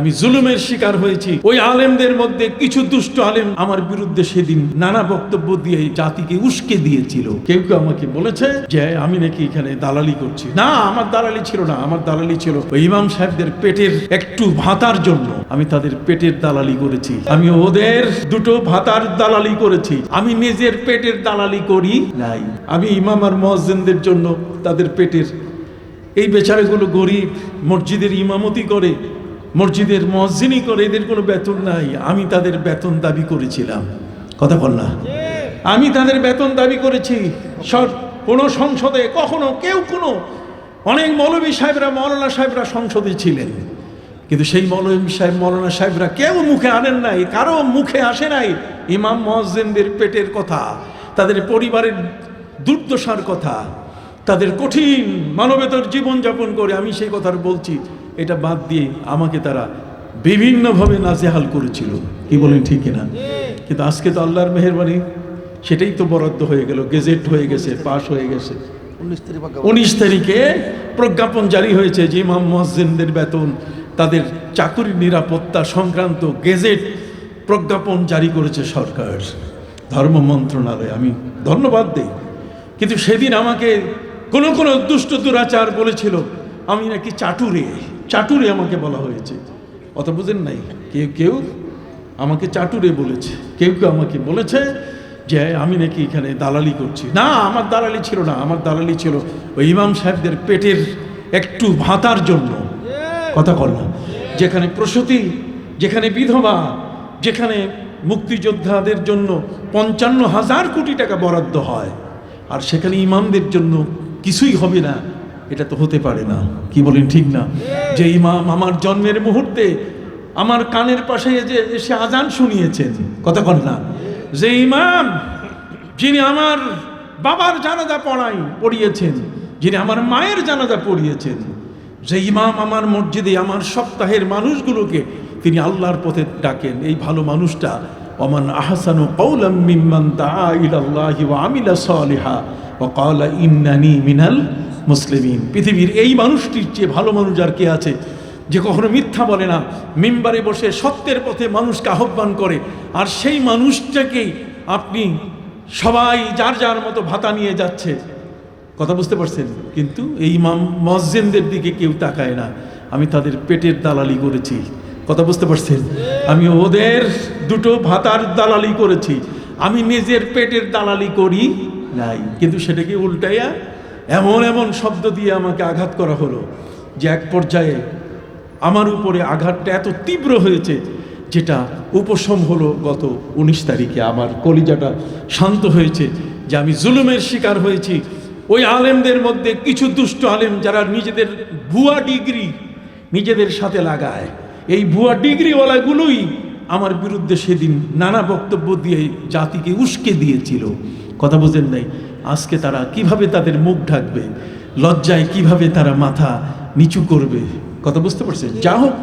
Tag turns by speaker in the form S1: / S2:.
S1: আমি জুলুমের শিকার হয়েছি। ওই আলেমদের মধ্যে কিছু দুষ্ট আলেম আমার বিরুদ্ধে সেদিন নানা বক্তব্য দিয়ে জাতিকে উস্কে দিয়েছিল। কেউ কেউ আমাকে বলেছে যে, আমি নাকি এখানে দালালি করছি। না, আমার দালালি ছিল না, আমার দালালি ছিল ইমাম সাহেবদের পেটের একটু ভাতার জন্য। আমি তাদের পেটের দালালি করেছি। আমি ওদের দুটো ভাতার দালালি করেছি। আমি নিজের পেটের দালালি করি নাই। আমি ইমাম আর মহাজেনদের জন্য তাদের পেটের এই বেচারাগুলো গরিব, মসজিদের ইমামতি করে মসজিদের মসজিদই করে এদের কোনো বেতন নাই। আমি তাদের বেতন দাবি করেছিলাম। কথা বল না। আমি তাদের বেতন দাবি করেছি। সর কোনো সংসদে কখনো কেউ কোনো অনেক মৌলবী সাহেবরা, মৌলানা সাহেবরা সংসদে ছিলেন। কিন্তু সেই মৌলবী সাহেব, মৌলানা সাহেবরা কেউ মুখে আনেন নাই, কারও মুখে আসে নাই। ইমাম মসজিদদের পেটের কথা, তাদের পরিবারের দুর্দশার কথা, তাদের কঠিন মানবেতর জীবনযাপন করে আমি সেই কথার বলছি। এটা বাদ দিয়ে আমাকে তারা বিভিন্নভাবে নাজেহাল করেছিল। কি বলেন ঠিক কিনা? কিন্তু আজকে তো আল্লাহর মেহরবানি সেটাই তো বরাদ্দ হয়ে গেল গেজেট হয়ে গেছে পাশ হয়ে গেছে।
S2: উনিশ তারিখ
S1: প্রজ্ঞাপন। জারি হয়েছে যে ইমাম মসজিদদের বেতন তাদের চাকুরি নিরাপত্তা সংক্রান্ত গেজেট প্রজ্ঞাপন জারি করেছে সরকার ধর্ম মন্ত্রণালয়। আমি ধন্যবাদ দিই। কিন্তু সেদিন আমাকে কোনো কোনো দুষ্ট দুরাচার বলেছিল আমি নাকি চাটুরে। চাটুরে আমাকে বলা হয়েছে। অত বুঝেন নাই? কেউ কেউ আমাকে চাটুরে বলেছে। কেউ কেউ আমাকে বলেছে যে, আমি নাকি এখানে দালালি করছি। না, আমার দালালি ছিল না। আমার দালালি ছিল ওই ইমাম সাহেবদের পেটের একটু ভাতার জন্য। কথা না। যেখানে প্রসূতি, যেখানে বিধবা, যেখানে মুক্তিযোদ্ধাদের জন্য পঞ্চান্ন হাজার কোটি টাকা বরাদ্দ হয়, আর সেখানে ইমামদের জন্য কিছুই হবে না, এটা তো হতে পারে না। কি বলেন ঠিক না? যে ইমাম আমার জন্মের মুহূর্তে আমার কানের পাশে যে এসে আজান শুনিয়েছেন কন না। যে ইমাম যিনি আমার বাবার জানাজা পড়াই, পড়িয়েছেন, যিনি আমার মায়ের জানাজা পড়িয়েছেন, যে ইমাম আমার মসজিদে আমার সপ্তাহের মানুষগুলোকে তিনি আল্লাহর পথে ডাকেন। এই ভালো মানুষটা, ওমান আহসানু কৌলাম মিম্মান দাআ ইলাল্লাহি ওয়া আমিলা সালিহা, ওয়া ক্বালা ইন্নানি মিনাল মুসলিমিন। পৃথিবীর এই মানুষটির চেয়ে ভালো মানুষ আর কে আছে? যে কখনো মিথ্যা বলে না। মেম্বারে বসে সত্যের পথে মানুষকে আহ্বান করে। আর সেই মানুষটাকেই আপনি সবাই যার যার মতো ভাতা নিয়ে যাচ্ছে। কথা বুঝতে পারছেন? কিন্তু এই মসজিদদের দিকে কেউ তাকায় না। আমি তাদের পেটের দালালি করেছি। কথা বুঝতে পারছেন? আমি ওদের দুটো ভাতার দালালি করেছি। আমি নিজের পেটের দালালি করি নাই। কিন্তু সেটাকে উল্টাইয়া এমন এমন শব্দ দিয়ে আমাকে আঘাত করা হলো যে এক পর্যায়ে আমার উপরে আঘাতটা এত তীব্র হয়েছে যেটা উপশম হলো গত উনিশ তারিখে। আমার কলিজাটা শান্ত হয়েছে যে আমি জুলুমের শিকার হয়েছি। ওই আলেমদের মধ্যে কিছু দুষ্ট আলেম যারা নিজেদের ভুয়া ডিগ্রি নিজেদের সাথে লাগায়, এই ভুয়া ডিগ্রিওয়ালাগুলোই আমার বিরুদ্ধে সেদিন নানা বক্তব্য দিয়ে জাতিকে উস্কে দিয়েছিল। কথা বোঝেন নাই? আজকে তারা কীভাবে তাদের মুখ ঢাকবে? লজ্জায় কীভাবে তারা মাথা নিচু করবে? কথা বুঝতে পারছে যা হোক